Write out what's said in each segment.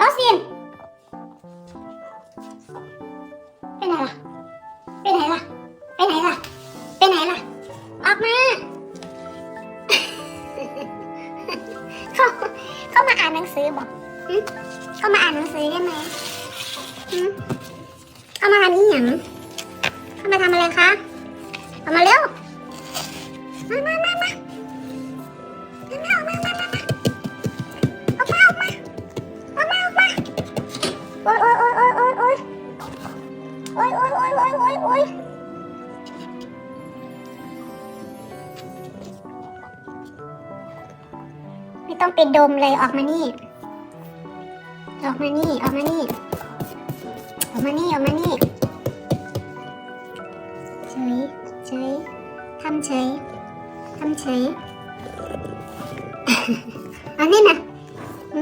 ออสซินไปไหนล่ะ ไปไหนล่ะ ไปไหนล่ะ ไปไหนล่ะ ออกมา เขาเขามาอ่านหนังสือบอกเขามาอ่านหนังสือใช่ไหมเขามาทำนี่หยังเขามาทำอะไรคะ เอามาเร็ว ยโอ๊ยโอ๊ยโอ๊ยโอ๊ยไม่ต้องไปดมเลยออกมานี่ ออกมานี่ ออกมานี่ ออกมานี่ ออกมานี่ เฉย เฉย ทำเฉย ทำเฉยอันนี้นะ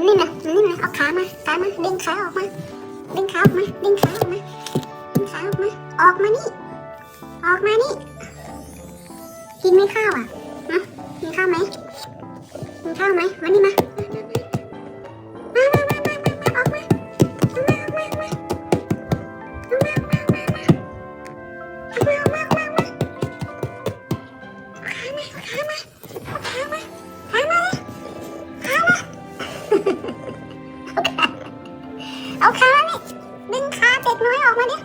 นี่นะนี่นะเอาขามาขามาดึงขาออกมาดึงขาออกมาดึงขาออกมา ออกมานี่ ออกมานี่ กินไหมข้าวอะฮะกินข้าวไหมกินข้าวไหมมานี่มามามามามามาออกมาออกมาออกมาออกมาออกมาออกมาออกมาออกมาออกมาออกมาออกมาขามาขามาขามาขามาขามาเอาขาเอาขานี่ดึงขาเด็กน้อยออกมาดิ